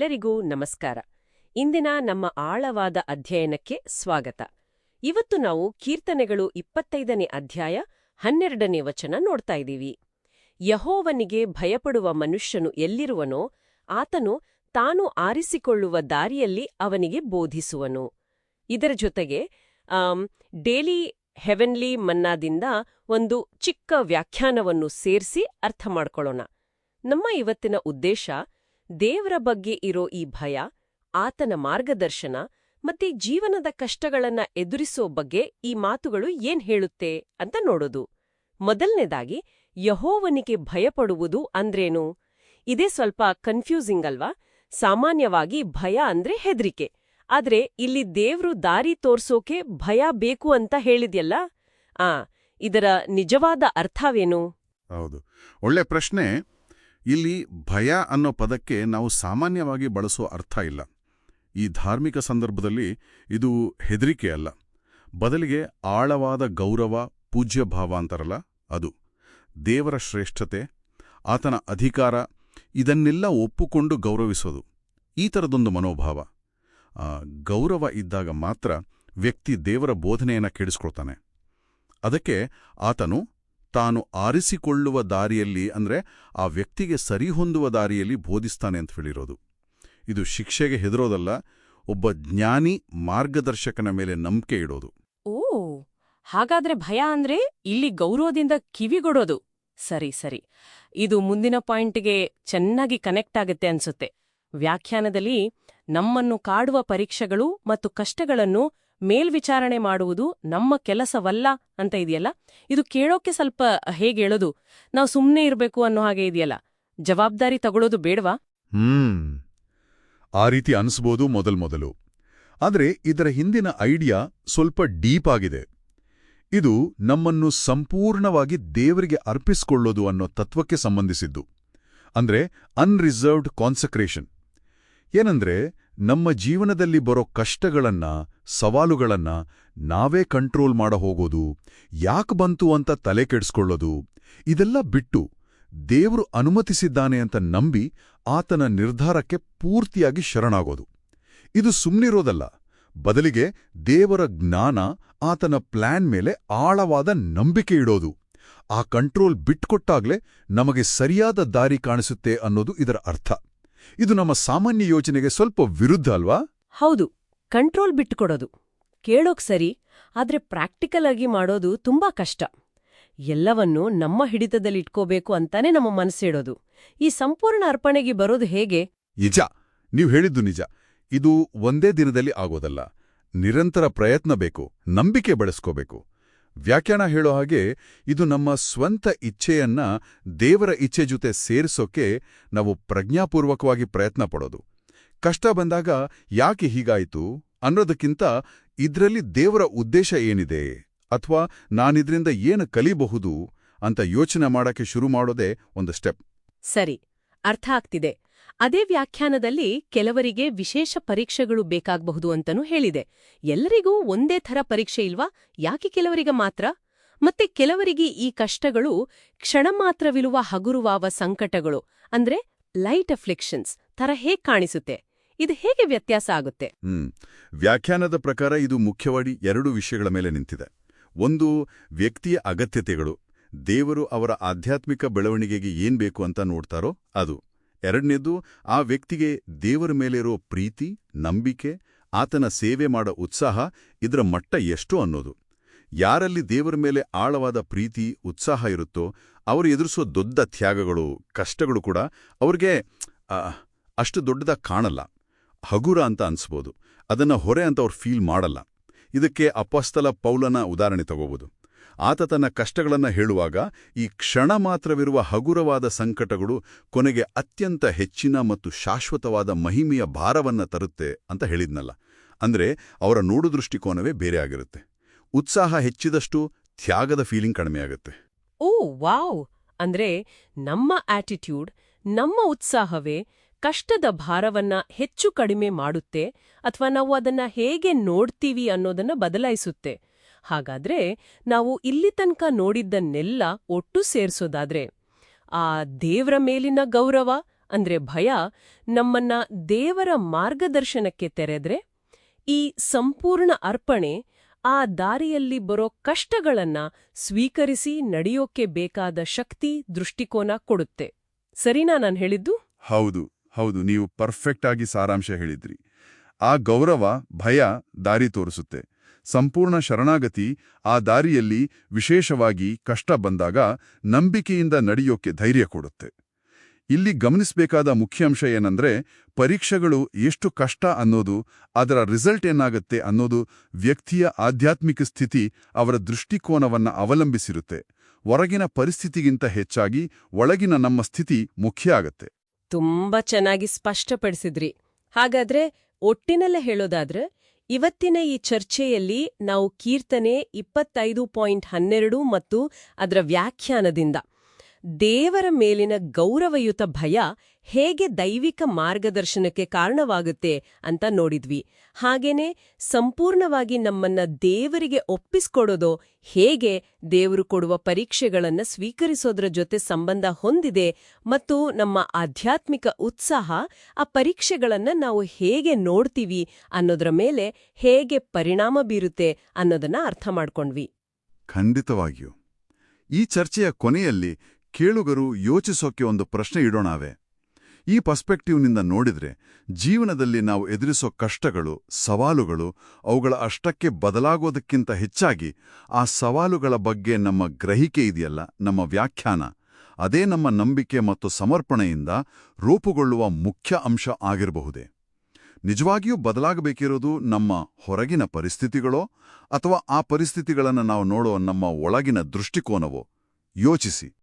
ಎಲ್ಲರಿಗೂ ನಮಸ್ಕಾರ. ಇಂದಿನ ನಮ್ಮ ಆಳವಾದ ಅಧ್ಯಯನಕ್ಕೆ ಸ್ವಾಗತ. ಇವತ್ತು ನಾವು ಕೀರ್ತನೆಗಳು ಇಪ್ಪತ್ತೈದನೇ ಅಧ್ಯಾಯ ಹನ್ನೆರಡನೇ ವಚನ ನೋಡ್ತಾ ಇದ್ದೀವಿ. ಯಹೋವನಿಗೆ ಭಯಪಡುವ ಮನುಷ್ಯನು ಎಲ್ಲಿರುವನೋ, ಆತನು ತಾನು ಆರಿಸಿಕೊಳ್ಳುವ ದಾರಿಯಲ್ಲಿ ಅವನಿಗೆ ಬೋಧಿಸುವನು. ಇದರ ಜೊತೆಗೆ ಡೇಲಿ ಹೆವೆನ್ಲಿ ಮನ್ನಾದಿಂದ ಒಂದು ಚಿಕ್ಕ ವ್ಯಾಖ್ಯಾನವನ್ನು ಸೇರಿಸಿ ಅರ್ಥ ಮಾಡ್ಕೊಳ್ಳೋಣ. ನಮ್ಮ ಇವತ್ತಿನ ಉದ್ದೇಶ ದೇವರ ಬಗ್ಗೆ ಇರೋ ಈ ಭಯ, ಆತನ ಮಾರ್ಗದರ್ಶನ ಮತ್ತೆ ಜೀವನದ ಕಷ್ಟಗಳನ್ನ ಎದುರಿಸೋ ಬಗ್ಗೆ ಈ ಮಾತುಗಳು ಏನ್ ಹೇಳುತ್ತೆ ಅಂತ ನೋಡೋದು. ಮೊದಲನೇದಾಗಿ, ಯಹೋವನಿಗೆ ಭಯಪಡುವುದು ಅಂದ್ರೇನು? ಇದೇ ಸ್ವಲ್ಪ ಕನ್ಫ್ಯೂಸಿಂಗ್ ಅಲ್ವಾ? ಸಾಮಾನ್ಯವಾಗಿ ಭಯ ಅಂದ್ರೆ ಹೆದರಿಕೆ. ಆದ್ರೆ ಇಲ್ಲಿ ದೇವ್ರು ದಾರಿ ತೋರ್ಸೋಕೆ ಭಯ ಬೇಕು ಅಂತ ಹೇಳಿದ್ಯಲ್ಲ? ಆ, ಇದರ ನಿಜವಾದ ಅರ್ಥವೇನು? ಹೌದು. ಒಳ್ಳೆ ಪ್ರಶ್ನೆ. ಇಲ್ಲಿ ಭಯ ಅನ್ನೋ ಪದಕ್ಕೆ ನಾವು ಸಾಮಾನ್ಯವಾಗಿ ಬಳಸೋ ಅರ್ಥ ಇಲ್ಲ. ಈ ಧಾರ್ಮಿಕ ಸಂದರ್ಭದಲ್ಲಿ ಇದು ಹೆದರಿಕೆ ಅಲ್ಲ. ಬದಲಿಗೆ ಆಳವಾದ ಗೌರವ ಪೂಜ್ಯ ಭಾವ ಅಂತಾರಲ್ಲ ಅದು. ದೇವರ ಶ್ರೇಷ್ಠತೆ, ಆತನ ಅಧಿಕಾರ, ಇದನ್ನೆಲ್ಲ ಒಪ್ಪಿಕೊಂಡು ಗೌರವಿಸೋದು. ಈ ಥರದೊಂದು ಮನೋಭಾವ. ಗೌರವ ಇದ್ದಾಗ ಮಾತ್ರ ವ್ಯಕ್ತಿ ದೇವರ ಬೋಧನೆಯನ್ನು ಕೆಡಿಸ್ಕೊಳ್ತಾನೆ. ಅದಕ್ಕೆ ಆತನು ತಾನು ಆರಿಸಿಕೊಳ್ಳುವ ದಾರಿಯಲ್ಲಿ ಅಂದ್ರೆ ಆ ವ್ಯಕ್ತಿಗೆ ಸರಿಹೊಂದುವ ದಾರಿಯಲ್ಲಿ ಬೋಧಿಸ್ತಾನೆ ಅಂತ ಹೇಳಿರೋದು. ಇದು ಶಿಕ್ಷೆಗೆ ಹೆದರೋದಲ್ಲ, ಒಬ್ಬ ಜ್ಞಾನಿ ಮಾರ್ಗದರ್ಶಕನ ಮೇಲೆ ನಂಬಿಕೆ ಇಡೋದು. ಓ, ಹಾಗಾದ್ರೆ ಭಯ ಅಂದ್ರೆ ಇಲ್ಲಿ ಗೌರವದಿಂದ ಕಿವಿಗೊಡೋದು. ಸರಿ ಸರಿ. ಇದು ಮುಂದಿನ ಪಾಯಿಂಟ್ಗೆ ಚೆನ್ನಾಗಿ ಕನೆಕ್ಟ್ ಆಗುತ್ತೆ ಅನ್ಸುತ್ತೆ. ವ್ಯಾಖ್ಯಾನದಲ್ಲಿ ನಮ್ಮನ್ನು ಕಾಡುವ ಪರೀಕ್ಷೆಗಳು ಮತ್ತು ಕಷ್ಟಗಳನ್ನು ಮೇಲ್ವಿಚಾರಣೆ ಮಾಡುವುದು ನಮ್ಮ ಕೆಲಸವಲ್ಲ ಅಂತ ಇದೆಯಲ್ಲ? ಇದು ಕೇಳೋಕೆ ಸ್ವಲ್ಪ ಹೇಗೆ ಹೇಳೋದು? ನಾವು ಸುಮ್ಮನೆ ಇರಬೇಕು ಅನ್ನೋ ಹಾಗೆ ಇದೆಯಲ್ಲ? ಜವಾಬ್ದಾರಿ ತಗೊಳ್ಳೋದು ಬೇಡವಾ? ಹ್ಮ್. ಆ ರೀತಿ ಅನಿಸ್ಬೋದು ಮೊದಲ್ಮೊದಲು ಆದರೆ ಇದರ ಹಿಂದಿನ ಐಡಿಯಾ ಸ್ವಲ್ಪ ಡೀಪ್ ಆಗಿದೆ. ಇದು ನಮ್ಮನ್ನು ಸಂಪೂರ್ಣವಾಗಿ ದೇವರಿಗೆ ಅರ್ಪಿಸ್ಕೊಳ್ಳೋದು ಅನ್ನೋ ತತ್ವಕ್ಕೆ ಸಂಬಂಧಿಸಿದ್ದು. ಅಂದ್ರೆ ಅನ್ರಿಸರ್ವ್ಡ್ ಕಾನ್ಸಕ್ರೇಷನ್. ಏನಂದ್ರೆ, ನಮ್ಮ ಜೀವನದಲ್ಲಿ ಬರೋ ಕಷ್ಟಗಳನ್ನ, ಸವಾಲುಗಳನ್ನ ನಾವೇ ಕಂಟ್ರೋಲ್ ಮಾಡ ಹೋಗೋದು, ಯಾಕೆ ಬಂತು ಅಂತ ತಲೆ ಕೆಡಿಸ್ಕೊಳ್ಳೋದು, ಇದೆಲ್ಲ ಬಿಟ್ಟು ದೇವರು ಅನುಮತಿಸಿದ್ದಾನೆ ಅಂತ ನಂಬಿ ಆತನ ನಿರ್ಧಾರಕ್ಕೆ ಪೂರ್ತಿಯಾಗಿ ಶರಣಾಗೋದು. ಇದು ಸುಮ್ನಿರೋದಲ್ಲ, ಬದಲಿಗೆ ದೇವರ ಜ್ಞಾನ ಆತನ ಪ್ಲಾನ್ ಮೇಲೆ ಆಳವಾದ ನಂಬಿಕೆ ಇಡೋದು. ಆ ಕಂಟ್ರೋಲ್ ಬಿಟ್ಕೊಟ್ಟಾಗ್ಲೇ ನಮಗೆ ಸರಿಯಾದ ದಾರಿ ಕಾಣಿಸುತ್ತೆ ಅನ್ನೋದು ಇದರ ಅರ್ಥ. ಇದು ನಮ್ಮ ಸಾಮಾನ್ಯ ಯೋಚನೆಗೆ ಸ್ವಲ್ಪ ವಿರುದ್ಧ ಅಲ್ವಾ? ಹೌದು ಕಂಟ್ರೋಲ್ ಬಿಟ್ಟುಕೊಡೋದು. ಕೇಳೋಕ್ ಸರಿ ಆದ್ರೆ ಪ್ರಾಕ್ಟಿಕಲ್ ಆಗಿ ಮಾಡೋದು ತುಂಬಾ ಕಷ್ಟ. ಎಲ್ಲವನ್ನೂ ನಮ್ಮ ಹಿಡಿತದಲ್ಲಿ ಇಟ್ಕೋಬೇಕು ಅಂತಾನೆ ನಮ್ಮ ಮನಸ್ಸಿಡೋದು ಈ ಸಂಪೂರ್ಣ ಅರ್ಪಣೆಗೆ ಬರೋದು ಹೇಗೆ? ನಿಜ ನೀವು ಹೇಳಿದ್ದು ನಿಜ. ಇದು ಒಂದೇ ದಿನದಲ್ಲಿ ಆಗೋದಲ್ಲ. ನಿರಂತರ ಪ್ರಯತ್ನ ಬೇಕು ನಂಬಿಕೆ ಬೆಳೆಸ್ಕೋಬೇಕು. ವ್ಯಾಖ್ಯಾನ ಹೇಳೋ ಹಾಗೆ ಇದು ನಮ್ಮ ಸ್ವಂತ ಇಚ್ಛೆಯನ್ನ ದೇವರ ಇಚ್ಛೆ ಜೊತೆ ಸೇರಿಸೋಕೆ ನಾವು ಪ್ರಜ್ಞಾಪೂರ್ವಕವಾಗಿ ಪ್ರಯತ್ನ ಪಡೋದು. ಕಷ್ಟ ಬಂದಾಗ ಯಾಕೆ ಹೀಗಾಯಿತು? ಅನ್ನೋದಕ್ಕಿಂತ ಇದರಲ್ಲಿ ದೇವರ ಉದ್ದೇಶ ಏನಿದೆ? ಅಥವಾ ನಾನಿದ್ರಿಂದ ಏನು ಕಲಿಬಹುದು ಅಂತ ಯೋಚನೆ ಮಾಡಕ್ಕೆ ಶುರು ಮಾಡೋದೇ ಒಂದು ಸ್ಟೆಪ್. ಸರಿ, ಅರ್ಥ ಆಗ್ತಿದೆ. ಅದೇ ವ್ಯಾಖ್ಯಾನದಲ್ಲಿ ಕೆಲವರಿಗೆ ವಿಶೇಷ ಪರೀಕ್ಷೆಗಳು ಬೇಕಾಗಬಹುದು ಅಂತನೂ ಹೇಳಿದೆ. ಎಲ್ಲರಿಗೂ ಒಂದೇ ಥರ ಪರೀಕ್ಷೆ ಇಲ್ವಾ? ಯಾಕೆ ಕೆಲವರಿಗೆ ಮಾತ್ರ? ಮತ್ತೆ ಕೆಲವರಿಗೆ ಈ ಕಷ್ಟಗಳು ಕ್ಷಣ ಮಾತ್ರವಿರುವ ಹಗುರುವಾವ ಸಂಕಟಗಳು, ಅಂದ್ರೆ ಲೈಟ್ ಅಫ್ಲಿಕ್ಷನ್ಸ್ ತರ ಹೇಗೆ ಕಾಣಿಸುತ್ತೆ? ಇದು ಹೇಗೆ ವ್ಯತ್ಯಾಸ ಆಗುತ್ತೆ? ವ್ಯಾಖ್ಯಾನದ ಪ್ರಕಾರ ಇದು ಮುಖ್ಯವಾಗಿ ಎರಡು ವಿಷಯಗಳ ಮೇಲೆ ನಿಂತಿದೆ. ಒಂದು, ವ್ಯಕ್ತಿಯ ಅಗತ್ಯತೆಗಳು, ದೇವರು ಅವರ ಆಧ್ಯಾತ್ಮಿಕ ಬೆಳವಣಿಗೆಗೆ ಏನ್ ಬೇಕು ಅಂತ ನೋಡ್ತಾರೋ ಅದು. ಎರಡನೇದು, ಆ ವ್ಯಕ್ತಿಗೆ ದೇವರ ಮೇಲಿರೋ ಪ್ರೀತಿ, ನಂಬಿಕೆ, ಆತನ ಸೇವೆ ಮಾಡೋ ಉತ್ಸಾಹ, ಇದರ ಮಟ್ಟ ಎಷ್ಟು ಅನ್ನೋದು. ಯಾರಲ್ಲಿ ದೇವರ ಮೇಲೆ ಆಳವಾದ ಪ್ರೀತಿ, ಉತ್ಸಾಹ ಇರುತ್ತೋ, ಅವರು ಎದುರಿಸೋ ದೊಡ್ಡ ತ್ಯಾಗಗಳು, ಕಷ್ಟಗಳು ಕೂಡ ಅವ್ರಿಗೆ ಅಷ್ಟು ದೊಡ್ಡದಾಗಿ ಕಾಣಲ್ಲ. ಹಗುರ ಅಂತ ಅನ್ಸ್ಬೋದು. ಅದನ್ನ ಹೊರೆ ಅಂತ ಅವ್ರು ಫೀಲ್ ಮಾಡಲ್ಲ. ಇದಕ್ಕೆ ಅಪಸ್ತಲ ಪೌಲನ ಉದಾಹರಣೆ ತಗೋಬಹುದು ಆತ ತನ್ನ ಕಷ್ಟಗಳನ್ನು ಹೇಳುವಾಗ ಈ ಕ್ಷಣ ಮಾತ್ರವಿರುವ ಹಗುರವಾದ ಸಂಕಟಗಳು ಕೊನೆಗೆ ಅತ್ಯಂತ ಹೆಚ್ಚಿನ ಮತ್ತು ಶಾಶ್ವತವಾದ ಮಹಿಮೆಯ ಭಾರವನ್ನ ತರುತ್ತೆ ಅಂತ ಹೇಳಿದ್ನಲ್ಲ. ಅಂದ್ರೆ ಅವರ ನೋಡು ದೃಷ್ಟಿಕೋನವೇ ಬೇರೆ ಆಗಿರುತ್ತೆ. ಉತ್ಸಾಹ ಹೆಚ್ಚಿದಷ್ಟು ತ್ಯಾಗದ ಫೀಲಿಂಗ್ ಕಡಿಮೆಯಾಗುತ್ತೆ ಓ, ವಾವ್! ಅಂದ್ರೆ ನಮ್ಮ ಆಟಿಟ್ಯೂಡ್ ನಮ್ಮ ಉತ್ಸಾಹವೇ ಕಷ್ಟದ ಭಾರವನ್ನ ಹೆಚ್ಚು ಕಡಿಮೆ ಮಾಡುತ್ತೆ, ಅಥವಾ ನಾವು ಅದನ್ನ ಹೇಗೆ ನೋಡ್ತೀವಿ ಅನ್ನೋದನ್ನ ಬದಲಾಯಿಸುತ್ತೆ. ಹಾಗಾದ್ರೆ ನಾವು ಇಲ್ಲಿ ತನಕ ನೋಡಿದ್ದನ್ನೆಲ್ಲ ಒಟ್ಟು ಸೇರಿಸೋದಾದ್ರೆ, ಆ ದೇವ್ರ ಮೇಲಿನ ಗೌರವ ಅಂದ್ರೆ ಭಯ ನಮ್ಮನ್ನ ದೇವರ ಮಾರ್ಗದರ್ಶನಕ್ಕೆ ತೆರೆದ್ರೆ, ಈ ಸಂಪೂರ್ಣ ಅರ್ಪಣೆ ಆ ದಾರಿಯಲ್ಲಿ ಬರೋ ಕಷ್ಟಗಳನ್ನ ಸ್ವೀಕರಿಸಿ ನಡೆಯೋಕೆ ಬೇಕಾದ ಶಕ್ತಿ ದೃಷ್ಟಿಕೋನ ಕೊಡುತ್ತೆ. ಸರಿನಾ ನಾನು ಹೇಳಿದ್ದು? ಹೌದು ಹೌದು, ನೀವು ಪರ್ಫೆಕ್ಟ್ ಆಗಿ ಸಾರಾಂಶ ಹೇಳಿದ್ರಿ. ಆ ಗೌರವ, ಭಯ ದಾರಿ ತೋರಿಸುತ್ತೆ. ಸಂಪೂರ್ಣ ಶರಣಾಗತಿ ಆ ದಾರಿಯಲ್ಲಿ ವಿಶೇಷವಾಗಿ ಕಷ್ಟ ಬಂದಾಗ ನಂಬಿಕೆಯಿಂದ ನಡೆಯೋಕೆ ಧೈರ್ಯ ಕೊಡುತ್ತೆ. ಇಲ್ಲಿ ಗಮನಿಸಬೇಕಾದ ಮುಖ್ಯಾಂಶ ಏನಂದ್ರೆ ಪರೀಕ್ಷೆಗಳು ಎಷ್ಟು ಕಷ್ಟ ಅನ್ನೋದು, ಅದರ ರಿಸಲ್ಟ್ ಏನಾಗುತ್ತೆ ಅನ್ನೋದು ವ್ಯಕ್ತಿಯ ಆಧ್ಯಾತ್ಮಿಕ ಸ್ಥಿತಿ ಅವರ ದೃಷ್ಟಿಕೋನವನ್ನ ಅವಲಂಬಿಸಿರುತ್ತೆ. ಹೊರಗಿನ ಪರಿಸ್ಥಿತಿಗಿಂತ ಹೆಚ್ಚಾಗಿ ಒಳಗಿನ ನಮ್ಮ ಸ್ಥಿತಿ ಮುಖ್ಯ ಆಗತ್ತೆ. ತುಂಬಾ ಚೆನ್ನಾಗಿ ಸ್ಪಷ್ಟಪಡಿಸಿದ್ರಿ. ಹಾಗಾದ್ರೆ ಒಟ್ಟಿನಲ್ಲೇ ಹೇಳೋದಾದ್ರೆ ಇವತ್ತಿನ ಈ ಚರ್ಚೆಯಲ್ಲಿ ನಾವು ಕೀರ್ತನೆ ಇಪ್ಪತ್ತೈದು ಪಾಯಿಂಟ್ ಹನ್ನೆರಡು ಮತ್ತು ಅದರ ವ್ಯಾಖ್ಯಾನದಿಂದ ದೇವರ ಮೇಲಿನ ಗೌರವಯುತ ಭಯ ಹೇಗೆ ದೈವಿಕ ಮಾರ್ಗದರ್ಶನಕ್ಕೆ ಕಾರಣವಾಗುತ್ತೆ ಅಂತ ನೋಡಿದ್ವಿ. ಹಾಗೇನೆ ಸಂಪೂರ್ಣವಾಗಿ ನಮ್ಮನ್ನ ದೇವರಿಗೆ ಒಪ್ಪಿಸ್ಕೊಡೋದು ಹೇಗೆ ದೇವರು ಕೊಡುವ ಪರೀಕ್ಷೆಗಳನ್ನು ಸ್ವೀಕರಿಸೋದ್ರ ಜೊತೆ ಸಂಬಂಧ ಹೊಂದಿದೆ ಮತ್ತು ನಮ್ಮ ಆಧ್ಯಾತ್ಮಿಕ ಉತ್ಸಾಹ ಆ ಪರೀಕ್ಷೆಗಳನ್ನು ನಾವು ಹೇಗೆ ನೋಡ್ತೀವಿ ಅನ್ನೋದ್ರ ಮೇಲೆ ಹೇಗೆ ಪರಿಣಾಮ ಬೀರುತ್ತೆ ಅನ್ನೋದನ್ನ ಅರ್ಥ ಮಾಡ್ಕೊಂಡ್ವಿ. ಖಂಡಿತವಾಗಿಯೂ. ಈ ಚರ್ಚೆಯ ಕೊನೆಯಲ್ಲಿ ಕೇಳುಗರು ಯೋಚಿಸೋಕೆ ಒಂದು ಪ್ರಶ್ನೆ ಇಡೋಣಾವೆ ಈ ಪರ್ಸ್ಪೆಕ್ಟಿವ್ನಿಂದ ನೋಡಿದ್ರೆ ಜೀವನದಲ್ಲಿ ನಾವು ಎದುರಿಸೋ ಕಷ್ಟಗಳು, ಸವಾಲುಗಳು, ಅವುಗಳ ಅಷ್ಟಕ್ಕೆ ಬದಲಾಗೋದಕ್ಕಿಂತ ಹೆಚ್ಚಾಗಿ ಆ ಸವಾಲುಗಳ ಬಗ್ಗೆ ನಮ್ಮ ಗ್ರಹಿಕೆ ಇದೆಯಲ್ಲ, ನಮ್ಮ ವ್ಯಾಖ್ಯಾನ. ಅದೇ ನಮ್ಮ ನಂಬಿಕೆ ಮತ್ತು ಸಮರ್ಪಣೆಯಿಂದ ರೂಪುಗೊಳ್ಳುವ ಮುಖ್ಯ ಅಂಶ ಆಗಿರಬಹುದೇ. ನಿಜವಾಗಿಯೂ ಬದಲಾಗಬೇಕಿರೋದು ನಮ್ಮ ಹೊರಗಿನ ಪರಿಸ್ಥಿತಿಗಳೋ, ಅಥವಾ ಆ ಪರಿಸ್ಥಿತಿಗಳನ್ನು ನಾವು ನೋಡೋ ನಮ್ಮ ಒಳಗಿನ ದೃಷ್ಟಿಕೋನವೋ? ಯೋಚಿಸಿ.